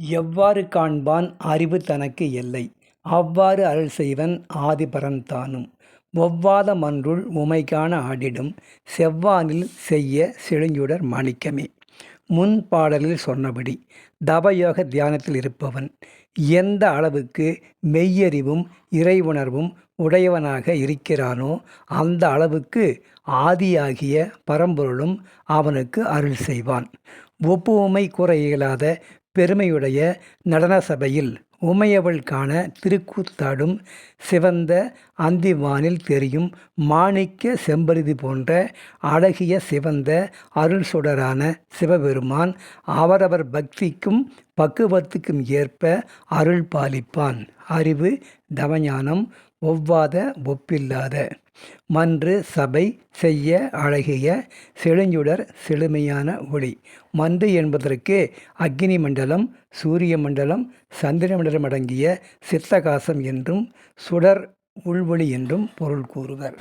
எவ்வாறு காண்பான் அறிவு தனக்கு எல்லை அவ்வாறு அருள் செய்வன் ஆதிபரன் தானும். ஒவ்வாத மன்றுள் உமைக்கான ஆடிடும் செவ்வானில் செய்ய செழுஞ்சுடர் மாணிக்கமே. முன் பாடலில் சொன்னபடி தவயோக தியானத்தில் இருப்பவன் எந்த அளவுக்கு மெய்யறிவும் இறைவுணர்வும் உடையவனாக இருக்கிறானோ அந்த அளவுக்கு ஆதியாகிய பரம்பொருளும் அவனுக்கு அருள் செய்வான். ஒப்புவமை கூற இயலாத பெருமையுடைய நடன சபையில் உமையவள் காண திருக்கூத்தாடும் சிவந்த அந்திவானில் தெரியும் மாணிக்க செம்பருதி போன்ற அழகிய சிவந்த அருள் சுடரான சிவபெருமான் அவரவர் பக்திக்கும் பக்குவத்துக்கும் ஏற்ப அருள் பாலிப்பான் அறிவு தவஞானம் ஒவ்வாத ஒப்பில்லாத மன்று சபை செய்ய அழகிய செழுஞ்சுடர் செழுமையான ஒளி. மந்து என்பதற்கு அக்னி மண்டலம் சூரிய மண்டலம் சந்திர மண்டலம் அடங்கிய சித்தகாசம் என்றும் சுடர் உள்வொளி என்றும் பொருள் கூறுவர்.